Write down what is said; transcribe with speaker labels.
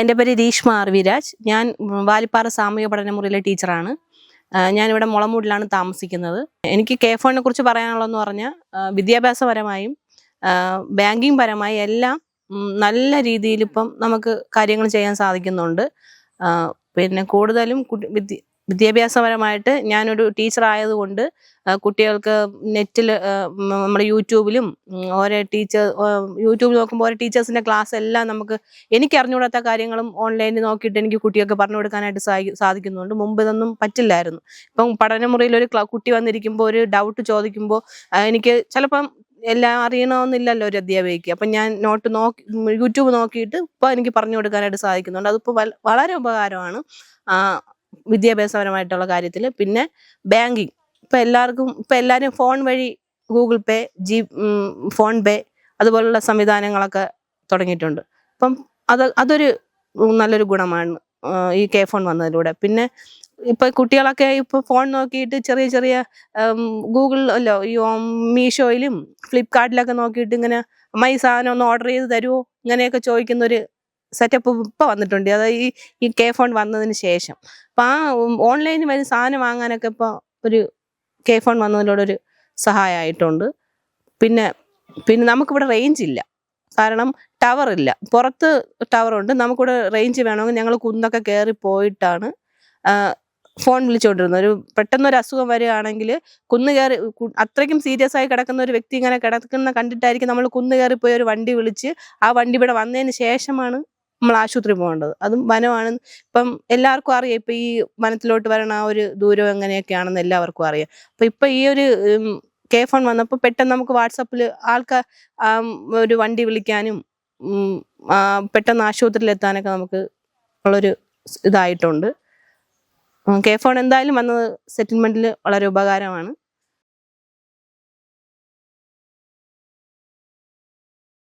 Speaker 1: എന്റെ പേര് രീഷ്മ ആർ ഞാൻ വാലിപ്പാറ സാമൂഹ്യ പഠന മുറിയിലെ ടീച്ചറാണ്. ഞാനിവിടെ മുളമൂടിലാണ് താമസിക്കുന്നത്. എനിക്ക് കെ ഫോണിനെ കുറിച്ച് പറയാനുള്ളതെന്ന് പറഞ്ഞാൽ വിദ്യാഭ്യാസപരമായും ബാങ്കിങ് പരമായി എല്ലാം നല്ല രീതിയിൽ ഇപ്പം നമുക്ക് കാര്യങ്ങൾ ചെയ്യാൻ സാധിക്കുന്നുണ്ട്. പിന്നെ കൂടുതലും കുട്ടി വിദ്യാഭ്യാസപരമായിട്ട് ഞാനൊരു ടീച്ചർ ആയതുകൊണ്ട് കുട്ടികൾക്ക് നെറ്റിൽ നമ്മുടെ യൂട്യൂബിലും ഓരോ ടീച്ചർ യൂട്യൂബിൽ നോക്കുമ്പോൾ ഓരോ ടീച്ചേഴ്സിന്റെ ക്ലാസ് എല്ലാം നമുക്ക് എനിക്ക് അറിഞ്ഞുകൂടാത്ത കാര്യങ്ങളും ഓൺലൈനിൽ നോക്കിയിട്ട് എനിക്ക് കുട്ടികൾക്ക് പറഞ്ഞു കൊടുക്കാനായിട്ട് സാധി- സാധിക്കുന്നുണ്ട്. മുമ്പ് ഇതൊന്നും പറ്റില്ലായിരുന്നു. ഇപ്പം പഠനമുറിയിൽ ഒരു കുട്ടി വന്നിരിക്കുമ്പോൾ ഒരു ഡൗട്ട് ചോദിക്കുമ്പോൾ എനിക്ക് ചിലപ്പം എല്ലാം അറിയണമെന്നില്ലല്ലോ ഒരു അധ്യാപികയ്ക്ക്. അപ്പം ഞാൻ നോട്ട് നോക്കി യൂട്യൂബ് നോക്കിയിട്ട് ഇപ്പോൾ എനിക്ക് പറഞ്ഞു കൊടുക്കാനായിട്ട് സാധിക്കുന്നുണ്ട്. അതിപ്പോൾ വളരെ ഉപകാരമാണ്. വിദ്യാഭ്യാസപരമായിട്ടുള്ള കാര്യത്തിൽ പിന്നെ ബാങ്കിങ്. ഇപ്പം എല്ലാവർക്കും ഇപ്പം എല്ലാവരും ഫോൺ വഴി ഗൂഗിൾ പേ ജി ഫോൺ പേ അതുപോലുള്ള സംവിധാനങ്ങളൊക്കെ തുടങ്ങിയിട്ടുണ്ട്. അപ്പം അത് അതൊരു നല്ലൊരു ഗുണമാണ് ഈ കെ ഫോൺ വന്നതിലൂടെ. പിന്നെ ഇപ്പൊ കുട്ടികളൊക്കെ ഇപ്പൊ ഫോൺ നോക്കിയിട്ട് ചെറിയ ചെറിയ ഗൂഗിൾ അല്ലോ ഈ മീഷോയിലും ഫ്ലിപ്കാർട്ടിലൊക്കെ നോക്കിയിട്ട് ഇങ്ങനെ അമ്മ ഈ സാധനം ഒന്ന് ഓർഡർ ചെയ്ത് തരുമോ ഇങ്ങനെയൊക്കെ ചോദിക്കുന്ന ഒരു സെറ്റപ്പ് ഇപ്പൊ വന്നിട്ടുണ്ട്. അതായത് ഈ ഈ കെ ഫോൺ വന്നതിന് ശേഷം. അപ്പൊ ആ ഓൺലൈനിൽ വരുന്ന സാധനം വാങ്ങാനൊക്കെ ഇപ്പൊ ഒരു കെ ഫോൺ വന്നതിലൂടെ ഒരു സഹായമായിട്ടുണ്ട് പിന്നെ പിന്നെ നമുക്കിവിടെ റേഞ്ച് ഇല്ല. കാരണം ടവർ ഇല്ല. പുറത്ത് ടവർ ഉണ്ട്. നമുക്കിവിടെ റേഞ്ച് വേണമെങ്കിൽ ഞങ്ങൾ കുന്നൊക്കെ കയറി പോയിട്ടാണ് ഫോൺ വിളിച്ചുകൊണ്ടിരുന്നത് ഒരു പെട്ടെന്ന് ഒരു അസുഖം വരികയാണെങ്കിൽ കുന്ന് കയറി അത്രയ്ക്കും സീരിയസ് ആയി കിടക്കുന്ന ഒരു വ്യക്തി ഇങ്ങനെ കിടക്കുന്ന കണ്ടിട്ടായിരിക്കും നമ്മൾ കുന്ന് കയറി പോയി ഒരു വണ്ടി വിളിച്ച് ആ വണ്ടി ഇവിടെ വന്നതിന് ശേഷമാണ് നമ്മൾ ആശുപത്രി പോകേണ്ടത്. അതും വനമാണ്. ഇപ്പം എല്ലാവർക്കും അറിയാം. ഇപ്പം ഈ വനത്തിലോട്ട് വരണ ആ ഒരു ദൂരം എങ്ങനെയൊക്കെയാണെന്ന് എല്ലാവർക്കും അറിയാം. അപ്പം ഇപ്പം ഈ ഒരു കെ ഫോൺ വന്നപ്പോൾ പെട്ടെന്ന് നമുക്ക് വാട്സപ്പിൽ ആൾക്കാർ ഒരു വണ്ടി വിളിക്കാനും പെട്ടെന്ന് ആശുപത്രിയിൽ എത്താനൊക്കെ നമുക്ക് ഉള്ളൊരു ഇതായിട്ടുണ്ട്. കെ ഫോൺ എന്തായാലും വന്നത് സെറ്റിൽമെന്റിൽ വളരെ ഉപകാരമാണ്.